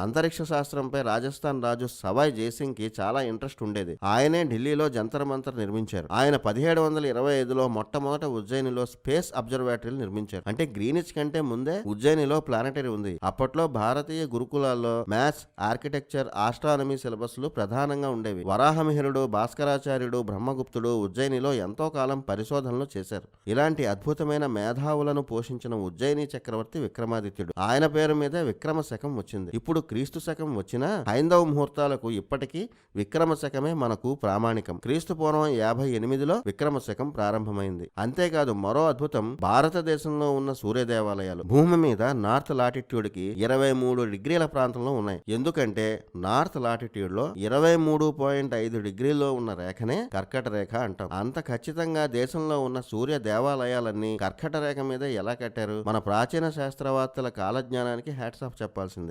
అంతరిక్ష శాస్త్రంపై రాజస్థాన్ రాజు సవాయ్ జయసింగ్కి చాలా ఇంట్రెస్ట్ ఉండేది. ఆయనే ఢిల్లీలో జంతర్ మంతర్ నిర్మించారు. ఆయన పదిహేడు వందల ఇరవై ఐదులో మొట్టమొదట ఉజ్జయినిలో స్పేస్ అబ్జర్వేటరీలు నిర్మించారు. అంటే గ్రీనిచ్ కంటే ముందే ఉజ్జయినిలో ప్లానటరీ ఉంది. అప్పట్లో భారతీయ గురుకులాల్లో మ్యాథ్స్ ఆర్కిటెక్చర్ ఆస్ట్రానమీ సిలబస్లు ప్రధానంగా ఉండేవి. వరాహమిహిరుడు భాస్కరాచార్యుడు బ్రహ్మగుప్తుడు ఉజ్జయినిలో ఎంతో కాలం పరిశోధనలు చేశారు. ఇలాంటి అద్భుతమైన మేధావులను పోషించిన ఉజ్జయిని చక్రవర్తి విక్రమాదిత్యుడు. ఆయన పేరు మీదే విక్రమ శకం వచ్చింది. ఇప్పుడు క్రీస్తు శకం వచ్చినా హైందవ ముహూర్తాలకు ఇప్పటికీ విక్రమ శకమే మనకు ప్రామాణికం. క్రీస్తు పూర్వం యాభై ఎనిమిదిలో విక్రమ శకం ప్రారంభమైంది. అంతేకాదు మరో అద్భుతం భారతదేశంలో ఉన్న సూర్య దేవాలయాలు భూమి మీద నార్త్ లాటిట్యూడ్కి ఇరవై మూడు డిగ్రీల ప్రాంతంలో ఉన్నాయి. ఎందుకంటే నార్త్ లాటిట్యూడ్లో ఇరవై మూడు పాయింట్ ఐదు డిగ్రీల్లో ఉన్న రేఖనే కర్కట రేఖ అంటాం. అంత ఖచ్చితంగా దేశంలో ఉన్న సూర్య దేవాలయాలన్నీ కర్కట రేఖ మీద ఎలా కట్టారు? మన ప్రాచీన శాస్త్రవేత్తల కాలజ్ఞానానికి హ్యాట్స్ ఆఫ్ చెప్పాల్సిందే.